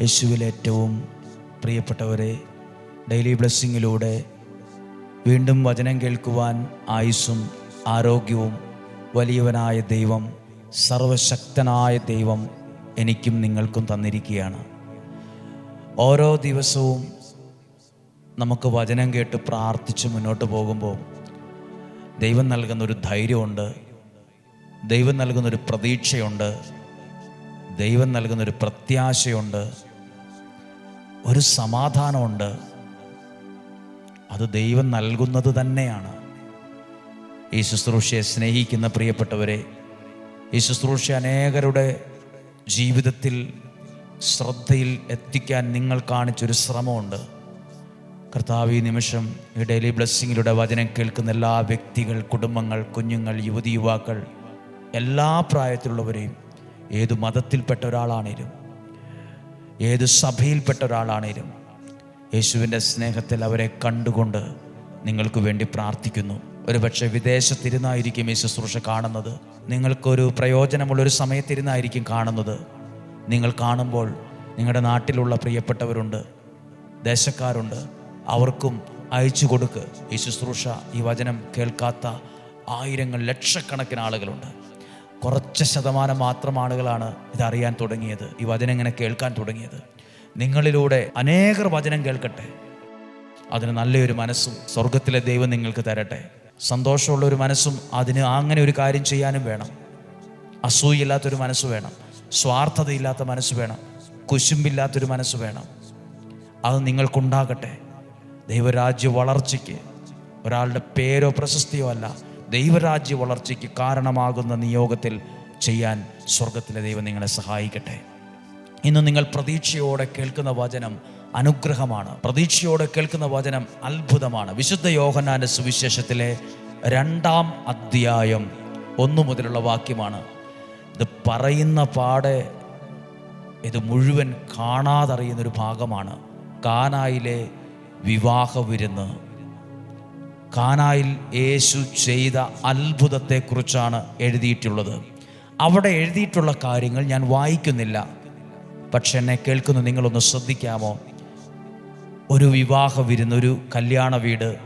യേശുവിൽ ഏറ്റവും പ്രിയപ്പെട്ടവരെ ഡെയിലി ബ്ലെസ്സിങ്ങിലൂടെ വീണ്ടും വചനം കേൾക്കുവാൻ ആയുസ്സും ആരോഗ്യവും വലിയവനായ ദൈവം സർവശക്തനായ ദൈവം എനിക്കും നിങ്ങൾക്കും തന്നിരിക്കുകയാണ്. ഓരോ ദിവസവും നമുക്ക് വചനം കേട്ട് പ്രാർത്ഥിച്ച് മുന്നോട്ട് പോകുമ്പോൾ ദൈവം നൽകുന്ന ഒരു ധൈര്യമുണ്ട് ദൈവം നൽകുന്നൊരു പ്രതീക്ഷയുണ്ട് ദൈവം നൽകുന്നൊരു പ്രത്യാശയുണ്ട് ഒരു സമാധാനമുണ്ട്. അത് ദൈവം നൽകുന്നത് തന്നെയാണ്. ഈ ശുശ്രൂഷയെ സ്നേഹിക്കുന്ന പ്രിയപ്പെട്ടവരെ ഈ ശുശ്രൂഷ അനേകരുടെ ജീവിതത്തിൽ ശ്രദ്ധയിൽ എത്തിക്കാൻ നിങ്ങൾ കാണിച്ചൊരു ശ്രമമുണ്ട്. കർത്താവ് ഈ നിമിഷം ഈ ഡെയിലി ബ്ലെസ്സിങ്ങിലൂടെ വചനം കേൾക്കുന്ന എല്ലാ വ്യക്തികൾ കുടുംബങ്ങൾ കുഞ്ഞുങ്ങൾ യുവതി യുവാക്കൾ എല്ലാ പ്രായത്തിലുള്ളവരെയും ഏത് മതത്തിൽപ്പെട്ട ഒരാളാണേലും ഏത് സഭയിൽപ്പെട്ട ഒരാളാണേലും യേശുവിന്റെ സ്നേഹത്തിൽ അവരെ കണ്ടുകൊണ്ട് നിങ്ങൾക്ക് വേണ്ടി പ്രാർത്ഥിക്കുന്നു. ഒരു പക്ഷേ വിദേശത്തിരുന്നായിരിക്കും ഈ ശുശ്രൂഷ കാണുന്നത്. നിങ്ങൾക്കൊരു പ്രയോജനമുള്ളൊരു സമയത്തിരുന്നായിരിക്കും കാണുന്നത്. നിങ്ങൾ കാണുമ്പോൾ നിങ്ങളുടെ നാട്ടിലുള്ള പ്രിയപ്പെട്ടവരുണ്ട് ദേശക്കാരുണ്ട്. അവർക്കും അയച്ചു കൊടുക്ക്. ഈ ശുശ്രൂഷ ഈ വചനം കേൾക്കാത്ത ആയിരങ്ങൾ ലക്ഷക്കണക്കിന് ആളുകളുണ്ട്. കുറച്ച് ശതമാനം മാത്രം ആളുകളാണ് ഇതറിയാൻ തുടങ്ങിയത്. ഈ വചനം ഇങ്ങനെ കേൾക്കാൻ തുടങ്ങിയത്. നിങ്ങളിലൂടെ അനേകർ വചനം കേൾക്കട്ടെ. അതിന് നല്ലൊരു മനസ്സും സ്വർഗത്തിലെ ദൈവം നിങ്ങൾക്ക് തരട്ടെ. സന്തോഷമുള്ള ഒരു മനസ്സും അതിന് അങ്ങനെ ഒരു കാര്യം ചെയ്യാനും വേണം. അസൂയില്ലാത്തൊരു മനസ്സ് വേണം. സ്വാർത്ഥതയില്ലാത്ത മനസ്സ് വേണം. കുശുമ്പില്ലാത്തൊരു മനസ്സ് വേണം. അത് നിങ്ങൾക്കുണ്ടാകട്ടെ. ദൈവരാജ്യ വളർച്ചയ്ക്ക് ഒരാളുടെ പേരോ പ്രശസ്തിയോ അല്ല ദൈവരാജ്യ വളർച്ചയ്ക്ക് കാരണമാകുന്ന നിയോഗത്തിൽ ചെയ്യാൻ സ്വർഗത്തിലെ ദൈവം നിങ്ങളെ സഹായിക്കട്ടെ. ഇന്ന് നിങ്ങൾ പ്രതീക്ഷയോടെ കേൾക്കുന്ന വചനം അനുഗ്രഹമാണ്. പ്രതീക്ഷയോടെ കേൾക്കുന്ന വചനം അത്ഭുതമാണ്. വിശുദ്ധ യോഹനാന്റെ സുവിശേഷത്തിലെ രണ്ടാം അധ്യായം ഒന്നു മുതലുള്ള വാക്യമാണ്. ഇത് പറയുന്ന പാടെ ഇത് മുഴുവൻ കാണാതറിയുന്നൊരു ഭാഗമാണ്. കാനായിലെ വിവാഹ വിരുന്ന്. കാനായിൽ യേശു ചെയ്ത അത്ഭുതത്തെക്കുറിച്ചാണ് എഴുതിയിട്ടുള്ളത്. അവിടെ എഴുതിയിട്ടുള്ള കാര്യങ്ങൾ ഞാൻ വായിക്കുന്നില്ല. പക്ഷെ എന്നെ കേൾക്കുന്ന നിങ്ങളൊന്ന് ശ്രദ്ധിക്കാമോ? ഒരു വിവാഹ വിരുന്ന് ഒരു കല്യാണ വീട്.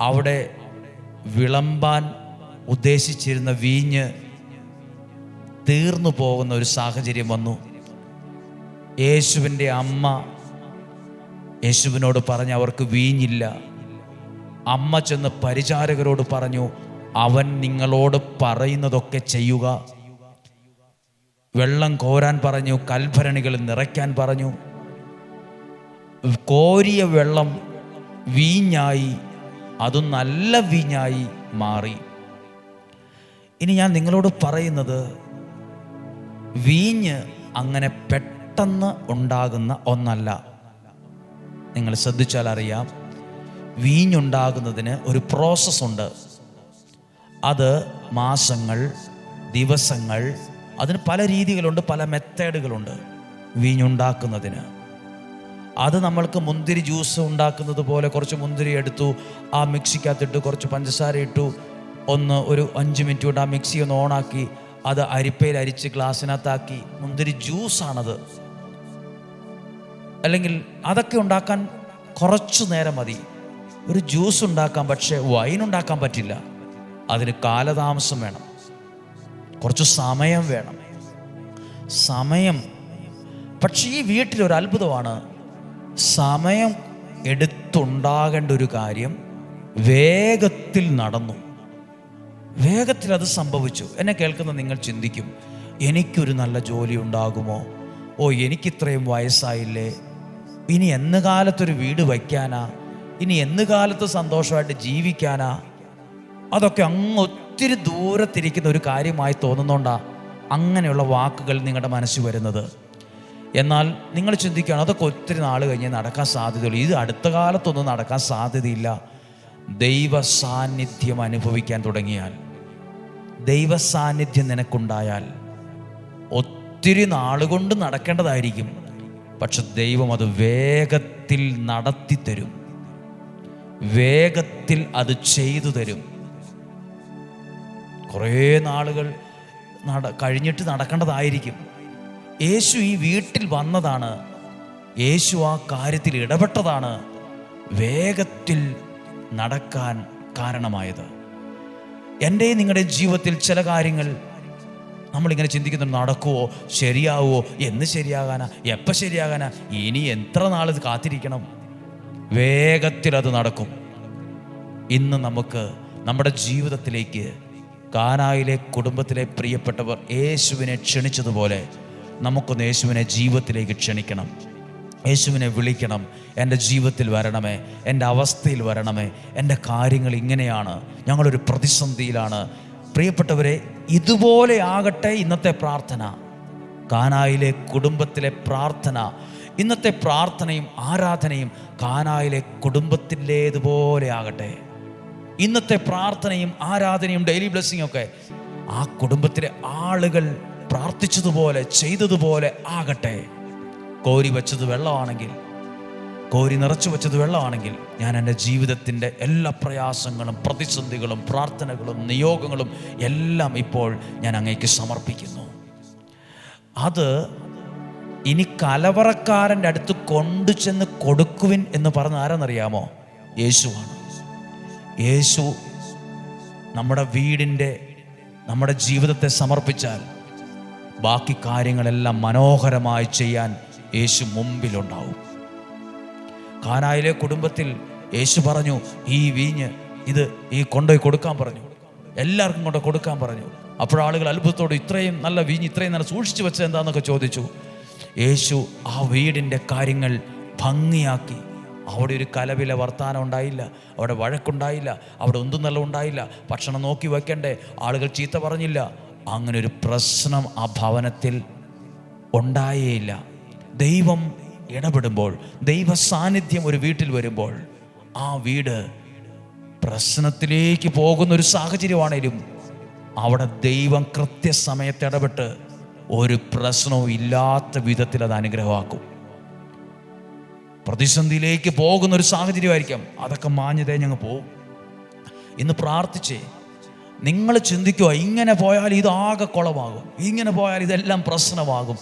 അവിടെ വിളമ്പാൻ ഉദ്ദേശിച്ചിരുന്ന വീഞ്ഞ് തീർന്നു പോകുന്ന ഒരു സാഹചര്യം വന്നു. യേശുവിന്റെ അമ്മ യേശുവിനോട് പറഞ്ഞ് അവർക്ക് വീഞ്ഞില്ല. അമ്മ ചെന്ന് പരിചാരകരോട് പറഞ്ഞു അവൻ നിങ്ങളോട് പറയുന്നതൊക്കെ ചെയ്യുക. വെള്ളം കോരാൻ പറഞ്ഞു കൽഭരണികൾ നിറയ്ക്കാൻ പറഞ്ഞു. കോരിയ വെള്ളം വീഞ്ഞായി അത് നല്ല വീഞ്ഞായി മാറി. ഇനി ഞാൻ നിങ്ങളോട് പറയുന്നത് വീഞ്ഞ് അങ്ങനെ പെട്ടെന്ന് ഉണ്ടാകുന്ന ഒന്നല്ല. നിങ്ങൾ ശ്രദ്ധിച്ചാൽ അറിയാം വീഞ്ഞുണ്ടാകുന്നതിന് ഒരു പ്രോസസ്സുണ്ട് അത് മാസങ്ങൾ ദിവസങ്ങൾ അതിന് പല രീതികളുണ്ട് പല മെത്തേഡുകളുണ്ട് വീഞ്ഞുണ്ടാക്കുന്നതിന്. അത് നമ്മൾക്ക് മുന്തിരി ജ്യൂസ് ഉണ്ടാക്കുന്നത് പോലെ കുറച്ച് മുന്തിരി എടുത്തു ആ മിക്സിക്കകത്തിട്ട് കുറച്ച് പഞ്ചസാര ഇട്ടു ഒന്ന് ഒരു അഞ്ച് മിനിറ്റ് കൊണ്ട് ആ മിക്സി ഒന്ന് ഓണാക്കി അത് അരിപ്പയിൽ അരിച്ച് ഗ്ലാസ്സിനകത്താക്കി. മുന്തിരി ജ്യൂസാണത്. അല്ലെങ്കിൽ അതൊക്കെ ഉണ്ടാക്കാൻ കുറച്ചു നേരം മതി. ഒരു ജ്യൂസ് ഉണ്ടാക്കാം പക്ഷേ വൈൻ ഉണ്ടാക്കാൻ പറ്റില്ല. അതിന് കാലതാമസം വേണം. കുറച്ച് സമയം വേണം. സമയം. പക്ഷേ ഈ വീട്ടിൽ ഒരു അത്ഭുതമാണ്. സമയം എടുത്തുണ്ടാകേണ്ട ഒരു കാര്യം വേഗത്തിൽ നടന്നു. വേഗത്തിൽ അത് സംഭവിച്ചു. എന്നെ കേൾക്കുന്ന നിങ്ങൾ ചിന്തിക്കും എനിക്കൊരു നല്ല ജോലി ഉണ്ടാകുമോ? ഓ എനിക്കിത്രയും വയസ്സായില്ലേ? ഇനി എന്ന് കാലത്തൊരു വീട് വയ്ക്കാനാ? ഇനി എന്ന് കാലത്ത് സന്തോഷമായിട്ട് ജീവിക്കാനാ? അതൊക്കെ അങ്ങ് ഒത്തിരി ദൂരത്തിരിക്കുന്ന ഒരു കാര്യമായി തോന്നുന്നോണ്ടാ അങ്ങനെയുള്ള വാക്കുകൾ നിങ്ങളുടെ മനസ്സിൽ വരുന്നത്. എന്നാൽ നിങ്ങൾ ചിന്തിക്കുകയാണ് അതൊക്കെ ഒത്തിരി നാൾ കഴിഞ്ഞ് നടക്കാൻ സാധ്യതയുള്ളൂ. ഇത് അടുത്ത കാലത്തൊന്നും നടക്കാൻ സാധ്യതയില്ല. ദൈവ സാന്നിധ്യം അനുഭവിക്കാൻ തുടങ്ങിയാൽ ദൈവ സാന്നിധ്യം നിനക്കുണ്ടായാൽ ഒത്തിരി നാളുകൊണ്ട് നടക്കേണ്ടതായിരിക്കും. പക്ഷെ ദൈവം അത് വേഗത്തിൽ നടത്തി തരും വേഗത്തിൽ അത് ചെയ്തു തരും. കുറേ നാളുകൾ നട കഴിഞ്ഞിട്ട് നടക്കേണ്ടതായിരിക്കും. യേശു ഈ വീട്ടിൽ വന്നതാണ്. യേശു ആ കാര്യത്തിൽ ഇടപെട്ടതാണ്. വേഗത്തിൽ നടക്കാൻ കാരണമായത്. എന്റെ നിങ്ങളുടെ ജീവിതത്തിൽ ചില കാര്യങ്ങൾ നമ്മളിങ്ങനെ ചിന്തിക്കുന്നുണ്ട്. നടക്കുവോ? ശരിയാവുമോ എന്ന് ശരിയാകാനാ? എപ്പോൾ ശരിയാകാനാ? ഇനി എത്ര നാൾ കാത്തിരിക്കണം? വേഗത്തിൽ അത് നടക്കും. ഇന്ന് നമുക്ക് നമ്മുടെ ജീവിതത്തിലേക്ക് കാനായിലെ കുടുംബത്തിലെ പ്രിയപ്പെട്ടവർ യേശുവിനെ ക്ഷണിച്ചതുപോലെ നമുക്കൊന്ന് യേശുവിനെ ജീവിതത്തിലേക്ക് ക്ഷണിക്കണം. യേശുവിനെ വിളിക്കണം. എന്റെ ജീവിതത്തിൽ വരണമേ. എന്റെ അവസ്ഥയിൽ വരണമേ. എന്റെ കാര്യങ്ങൾ ഇങ്ങനെയാണ്. ഞങ്ങളൊരു പ്രതിസന്ധിയിലാണ്. പ്രിയപ്പെട്ടവരെ ഇതുപോലെ ആകട്ടെ ഇന്നത്തെ പ്രാർത്ഥന. കാനായിലെ കുടുംബത്തിലെ പ്രാർത്ഥന. ഇന്നത്തെ പ്രാർത്ഥനയും ആരാധനയും കാനായിലെ കുടുംബത്തിന്റേതുപോലെ ആകട്ടെ. ഇന്നത്തെ പ്രാർത്ഥനയും ആരാധനയും ഡെയിലി ബ്ലെസ്സിങ്ങും ഒക്കെ ആ കുടുംബത്തിലെ ആളുകൾ പ്രാർത്ഥിച്ചതുപോലെ ചെയ്തതുപോലെ ആകട്ടെ. കോരി വെച്ചത് വെള്ളമാണെങ്കിൽ കോരി നിറച്ചു വെച്ചത് വെള്ളമാണെങ്കിൽ ഞാൻ എന്റെ ജീവിതത്തിന്റെ എല്ലാ പ്രയാസങ്ങളും പ്രതിസന്ധികളും പ്രാർത്ഥനകളും നിയോഗങ്ങളും എല്ലാം ഇപ്പോൾ ഞാൻ അങ്ങേക്ക് സമർപ്പിക്കുന്നു. അത് ഇനി കലവറക്കാരന്റെ അടുത്ത് കൊണ്ടു ചെന്ന് കൊടുക്കുവിൻ എന്ന് പറഞ്ഞ ആരെന്നറിയാമോ? യേശുവാണ്. യേശു നമ്മുടെ വീടിന്റെ നമ്മുടെ ജീവിതത്തെ സമർപ്പിച്ചാൽ ബാക്കി കാര്യങ്ങളെല്ലാം മനോഹരമായി ചെയ്യാൻ യേശു മുമ്പിലുണ്ടാവും. കാനായിലെ കുടുംബത്തിൽ യേശു പറഞ്ഞു ഈ വീഞ്ഞ് ഇത് ഈ കൊണ്ടുപോയി കൊടുക്കാൻ പറഞ്ഞു. എല്ലാവർക്കും കൊണ്ട് കൊടുക്കാൻ പറഞ്ഞു. അപ്പോഴാളുകൾ അത്ഭുതത്തോട് ഇത്രയും നല്ല വീഞ്ഞ് ഇത്രയും നല്ല സൂക്ഷിച്ചു വെച്ചത് ചോദിച്ചു. യേശു ആ വീടിന്റെ കാര്യങ്ങൾ ഭംഗിയാക്കി. അവിടെ ഒരു കലവില വർത്താനം ഉണ്ടായില്ല. അവിടെ വഴക്കുണ്ടായില്ല. അവിടെ ഒന്നും നല്ല ഉണ്ടായില്ല. ഭക്ഷണം നോക്കി വയ്ക്കണ്ടേ ആളുകൾ ചീത്ത പറഞ്ഞില്ല. അങ്ങനെ ഒരു പ്രശ്നം ആ ഭവനത്തിൽ ഉണ്ടായേയില്ല. ദൈവം ഇടപെടുമ്പോൾ ദൈവ സാന്നിധ്യം ഒരു വീട്ടിൽ വരുമ്പോൾ ആ വീട് പ്രശ്നത്തിലേക്ക് പോകുന്ന ഒരു സാഹചര്യമാണേലും അവിടെ ദൈവം കൃത്യസമയത്ത് ഇടപെട്ട് ഒരു പ്രശ്നവും ഇല്ലാത്ത വിധത്തിൽ അത് അനുഗ്രഹമാക്കും. പ്രതിസന്ധിയിലേക്ക് പോകുന്ന ഒരു സാഹചര്യമായിരിക്കാം. അതൊക്കെ മാഞ്ഞതേ ഞങ്ങൾ പോകും ഇന്ന് പ്രാർത്ഥിച്ചേ നിങ്ങൾ ചിന്തിക്കുക ഇങ്ങനെ പോയാൽ ഇതാകെ കുളമാകും. ഇങ്ങനെ പോയാൽ ഇതെല്ലാം പ്രശ്നമാകും.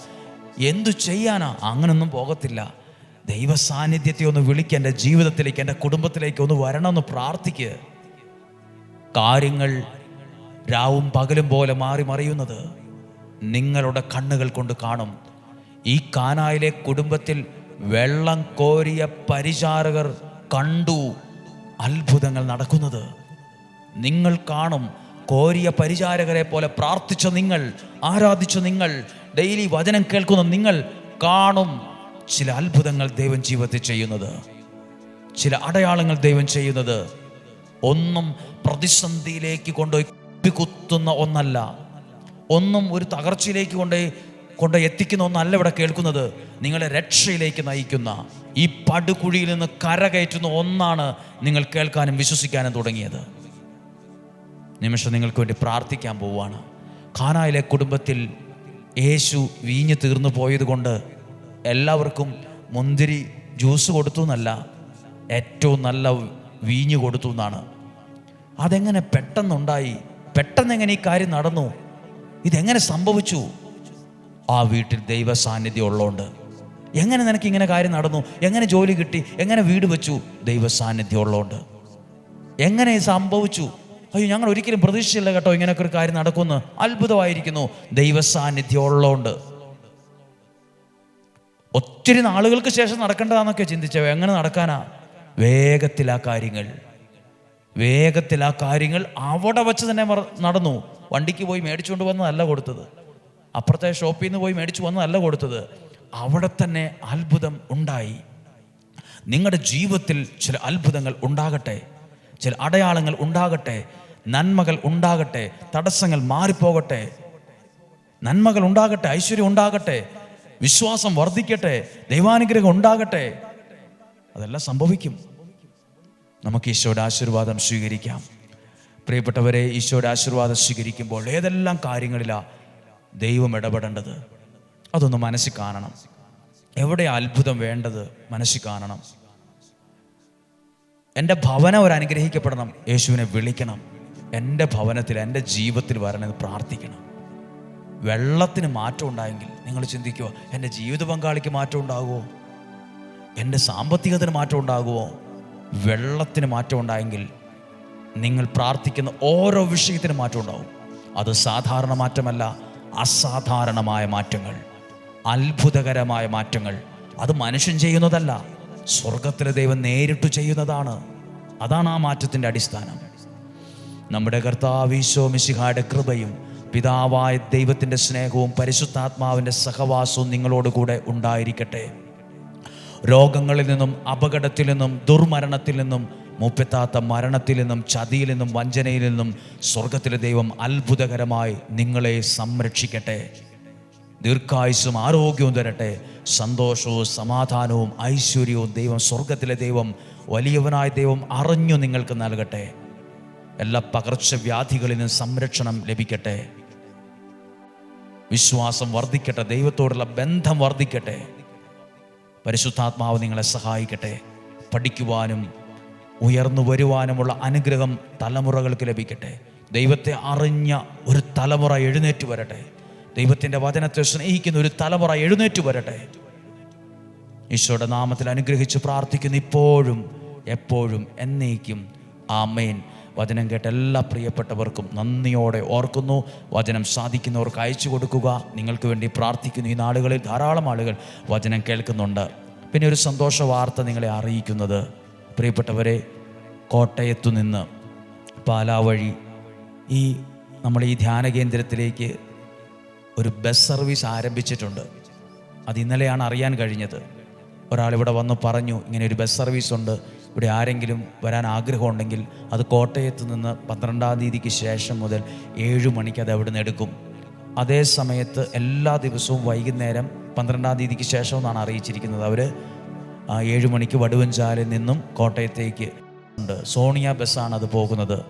എന്തു ചെയ്യാനാ? അങ്ങനൊന്നും പോകത്തില്ല. ദൈവ സാന്നിധ്യത്തെ ഒന്ന് വിളിക്കുക എന്റെ ജീവിതത്തിലേക്ക് എന്റെ കുടുംബത്തിലേക്ക് ഒന്ന് വരണമെന്ന് പ്രാർത്ഥിക്കുക കാര്യങ്ങൾ രാവും പകലും പോലെ മാറി മറിയുന്നത് നിങ്ങളുടെ കണ്ണുകൾ കൊണ്ട് കാണും. ഈ കാനായിലെ കുടുംബത്തിൽ വെള്ളം കോരിയ പരിചാരകർ കണ്ടു അത്ഭുതങ്ങൾ നടക്കുന്നത്. നിങ്ങൾ കാണും കോരിയ പരിചാരകരെ പോലെ പ്രാർത്ഥിച്ച നിങ്ങൾ ആരാധിച്ച നിങ്ങൾ ഡെയിലി വചനം കേൾക്കുന്ന നിങ്ങൾ കാണും ചില അത്ഭുതങ്ങൾ ദൈവം ജീവിതത്തിൽ ചെയ്യുന്നത്. ചില അടയാളങ്ങൾ ദൈവം ചെയ്യുന്നത്. ഒന്നും പ്രതിസന്ധിയിലേക്ക് കൊണ്ടുപോയി കുത്തുന്ന ഒന്നല്ല. ഒന്നും ഒരു തകർച്ചയിലേക്ക് കൊണ്ട് കൊണ്ട് എത്തിക്കുന്ന ഒന്നല്ല ഇവിടെ കേൾക്കുന്നത്. നിങ്ങളെ രക്ഷയിലേക്ക് നയിക്കുന്ന ഈ പടുകുഴിയിൽ നിന്ന് കരകയറ്റുന്ന ഒന്നാണ് നിങ്ങൾ കേൾക്കാനും വിശ്വസിക്കാനും തുടങ്ങിയത്. നിമിഷം നിങ്ങൾക്ക് വേണ്ടി പ്രാർത്ഥിക്കാൻ പോവുകയാണ്. ഖാനായിലെ കുടുംബത്തിൽ യേശു വീഞ്ഞു തീർന്നു പോയതുകൊണ്ട് എല്ലാവർക്കും മുന്തിരി ജ്യൂസ് കൊടുത്തു എന്നല്ല ഏറ്റവും നല്ല വീഞ്ഞു കൊടുത്തു എന്നാണ്. അതെങ്ങനെ പെട്ടെന്നുണ്ടായി? പെട്ടെന്ന് എങ്ങനെ ഈ കാര്യം നടന്നു? ഇതെങ്ങനെ സംഭവിച്ചു? ആ വീട്ടിൽ ദൈവ സാന്നിധ്യം ഉള്ളതുകൊണ്ട് എങ്ങനെ നിനക്ക് ഇങ്ങനെ കാര്യം നടന്നു? എങ്ങനെ ജോലി കിട്ടി? എങ്ങനെ വീട് വെച്ചു? ദൈവ സാന്നിധ്യം ഉള്ളതുകൊണ്ട് എങ്ങനെ സംഭവിച്ചു? അയ്യോ ഞങ്ങൾ ഒരിക്കലും പ്രതീക്ഷിച്ചില്ല കേട്ടോ ഇങ്ങനെയൊക്കെ ഒരു കാര്യം നടക്കുമെന്ന്. അത്ഭുതമായിരിക്കുന്നു. ദൈവ സാന്നിധ്യം ഉള്ളതുകൊണ്ട് ഒത്തിരി നാളുകൾക്ക് ശേഷം നടക്കേണ്ടതാന്നൊക്കെ ചിന്തിച്ചോ എങ്ങനെ നടക്കാനാ? വേഗത്തിൽ ആ കാര്യങ്ങൾ. വേഗത്തിൽ ആ കാര്യങ്ങൾ അവിടെ വച്ച് തന്നെ നടന്നു. വണ്ടിക്ക് പോയി മേടിച്ചുകൊണ്ട് വന്നതല്ല കൊടുത്തത്. അപ്പുറത്തെ ഷോപ്പിൽ നിന്ന് പോയി മേടിച്ചു വന്നതല്ല കൊടുത്തത്. അവിടെ തന്നെ അത്ഭുതം ഉണ്ടായി. നിങ്ങളുടെ ജീവിതത്തിൽ ചില അത്ഭുതങ്ങൾ ഉണ്ടാകട്ടെ. ചില അടയാളങ്ങൾ ഉണ്ടാകട്ടെ. നന്മകൾ ഉണ്ടാകട്ടെ. തടസ്സങ്ങൾ മാറിപ്പോകട്ടെ. നന്മകൾ ഉണ്ടാകട്ടെ. ഐശ്വര്യം ഉണ്ടാകട്ടെ. വിശ്വാസം വർദ്ധിക്കട്ടെ. ദൈവാനുഗ്രഹം ഉണ്ടാകട്ടെ. അതെല്ലാം സംഭവിക്കും. നമുക്ക് ഈശോയുടെ ആശീർവാദം സ്വീകരിക്കാം. പ്രിയപ്പെട്ടവരെ ഈശോയുടെ ആശീർവാദം സ്വീകരിക്കുമ്പോൾ ഏതെല്ലാം കാര്യങ്ങളിലാണ് ദൈവം ഇടപെടേണ്ടത്? അതൊന്ന് മനസ്സിൽ കാണണം. എവിടെ അത്ഭുതം വേണ്ടത് മനസ്സിൽ കാണണം. എന്റെ ഭവനം ഒരു അനുഗ്രഹിക്കപ്പെടണം യേശുവിനെ വിളിക്കണം. എന്റെ ഭവനത്തിൽ എന്റെ ജീവിതത്തിൽ വരണമെന്ന് പ്രാർത്ഥിക്കണം. വെള്ളത്തിന് മാറ്റം ഉണ്ടായെങ്കിൽ നിങ്ങൾ ചിന്തിക്കുക എന്റെ ജീവിത പങ്കാളിക്ക് മാറ്റം ഉണ്ടാകുമോ? എന്റെ സാമ്പത്തികത്തിന് മാറ്റം ഉണ്ടാകുമോ? വെള്ളത്തിന് മാറ്റം ഉണ്ടായെങ്കിൽ നിങ്ങൾ പ്രാർത്ഥിക്കുന്ന ഓരോ വിഷയത്തിനും മാറ്റം ഉണ്ടാവും. അത് സാധാരണ മാറ്റമല്ല അസാധാരണമായ മാറ്റങ്ങൾ അത്ഭുതകരമായ മാറ്റങ്ങൾ. അത് മനുഷ്യൻ ചെയ്യുന്നതല്ല സ്വർഗത്തിലെ ദൈവം നേരിട്ട് ചെയ്യുന്നതാണ്. അതാണ് ആ മാറ്റത്തിന്റെ അടിസ്ഥാനം. നമ്മുടെ കർത്താവീശോ മിശിഹായുടെ കൃപയും പിതാവായ ദൈവത്തിന്റെ സ്നേഹവും പരിശുദ്ധാത്മാവിന്റെ സഹവാസവും നിങ്ങളോടുകൂടെ ഉണ്ടായിരിക്കട്ടെ. രോഗങ്ങളിൽ നിന്നും അപകടത്തിൽ നിന്നും ദുർമരണത്തിൽ നിന്നും മുപ്പെത്താത്ത മരണത്തിൽ നിന്നും ചതിയിൽ നിന്നും വഞ്ചനയിൽ നിന്നും സ്വർഗത്തിലെ ദൈവം അത്ഭുതകരമായി നിങ്ങളെ സംരക്ഷിക്കട്ടെ. ദീർഘായുസും ആരോഗ്യവും തരട്ടെ. സന്തോഷവും സമാധാനവും ഐശ്വര്യവും ദൈവം സ്വർഗത്തിലെ ദൈവം വലിയവനായ ദൈവം അറിഞ്ഞു നിങ്ങൾക്ക് നൽകട്ടെ. എല്ലാ പകർച്ചവ്യാധികളിൽ നിന്നും സംരക്ഷണം ലഭിക്കട്ടെ. വിശ്വാസം വർദ്ധിക്കട്ടെ ദൈവത്തോടുള്ള ബന്ധം വർദ്ധിക്കട്ടെ. പരിശുദ്ധാത്മാവ് നിങ്ങളെ സഹായിക്കട്ടെ. പഠിക്കുവാനും ഉയർന്നു വരുവാനുമുള്ള അനുഗ്രഹം തലമുറകൾക്ക് ലഭിക്കട്ടെ. ദൈവത്തെ അറിഞ്ഞ ഒരു തലമുറ എഴുന്നേറ്റ് വരട്ടെ. ദൈവത്തിന്റെ വചനത്തെ സ്നേഹിക്കുന്ന ഒരു തലമുറ എഴുന്നേറ്റ് വരട്ടെ. ഈശോയുടെ നാമത്തിൽ അനുഗ്രഹിച്ച് പ്രാർത്ഥിക്കുന്ന ഇപ്പോഴും എപ്പോഴും എന്നേക്കും. ആമേൻ. വചനം കേട്ട എല്ലാ പ്രിയപ്പെട്ടവർക്കും നന്ദിയോടെ ഓർക്കുന്നു. വചനം സാധിക്കുന്നവർക്ക് അയച്ചു കൊടുക്കുക. നിങ്ങൾക്ക് വേണ്ടി പ്രാർത്ഥിക്കുന്നു. ഈ നാളുകളിൽ ധാരാളം ആളുകൾ വചനം കേൾക്കുന്നുണ്ട്. പിന്നെ ഒരു സന്തോഷ വാർത്ത നിങ്ങളെ അറിയിക്കുന്നത്. പ്രിയപ്പെട്ടവരെ കോട്ടയത്തു നിന്ന് പാലാ വഴി ഈ നമ്മൾ ഈ ധ്യാന കേന്ദ്രത്തിലേക്ക് ഒരു ബസ് സർവീസ് ആരംഭിച്ചിട്ടുണ്ട്. അത് ഇന്നലെയാണ് അറിയാൻ കഴിഞ്ഞത്. ഒരാളിവിടെ വന്ന് പറഞ്ഞു ഇങ്ങനെ ഒരു ബസ് സർവീസ് ഉണ്ട്. ഇവിടെ ആരെങ്കിലും വരാൻ ആഗ്രഹമുണ്ടെങ്കിൽ അത് കോട്ടയത്ത് നിന്ന് പന്ത്രണ്ടാം തീയതിക്ക് ശേഷം മുതൽ ഏഴ് മണിക്ക് അത് അവിടെ നിന്ന് എടുക്കും. അതേ സമയത്ത് എല്ലാ ദിവസവും വൈകുന്നേരം പന്ത്രണ്ടാം തീയതിക്ക് ശേഷം എന്നാണ് അറിയിച്ചിരിക്കുന്നത്. അവർ ഏഴ് മണിക്ക് വടുവഞ്ചാലിൽ നിന്നും കോട്ടയത്തേക്ക് ഉണ്ട്. സോണിയ ബസ്സാണ് അത് പോകുന്നത്.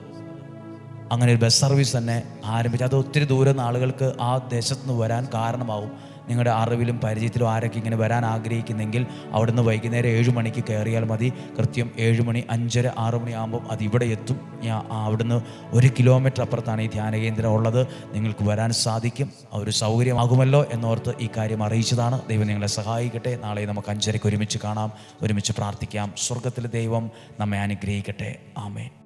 അങ്ങനെ ഒരു ബസ് സർവീസ് തന്നെ ആരംഭിച്ചു. അത് ഒത്തിരി ദൂരം ആളുകൾക്ക് ആ ദേശത്ത് നിന്ന് വരാൻ കാരണമാവും. നിങ്ങളുടെ അറിവിലും പരിചയത്തിലും ആരൊക്കെ ഇങ്ങനെ വരാൻ ആഗ്രഹിക്കുന്നെങ്കിൽ അവിടുന്ന് വൈകുന്നേരം ഏഴ് മണിക്ക് കയറിയാൽ മതി. കൃത്യം ഏഴ് മണി അഞ്ചര ആറ് മണിയാകുമ്പം അത് ഇവിടെ എത്തും. ഞാൻ അവിടുന്ന് ഒരു കിലോമീറ്റർ അപ്പുറത്താണ് ഈ ധ്യാന കേന്ദ്രം ഉള്ളത്. നിങ്ങൾക്ക് വരാൻ സാധിക്കും. ഒരു സൗകര്യമാകുമല്ലോ എന്നോർത്ത് ഈ കാര്യം അറിയിച്ചതാണ്. ദൈവം നിങ്ങളെ സഹായിക്കട്ടെ. നാളെ നമുക്ക് അഞ്ചരയ്ക്ക് ഒരുമിച്ച് കാണാം. ഒരുമിച്ച് പ്രാർത്ഥിക്കാം. സ്വർഗത്തിലെ ദൈവം നമ്മെ അനുഗ്രഹിക്കട്ടെ. ആമേൻ.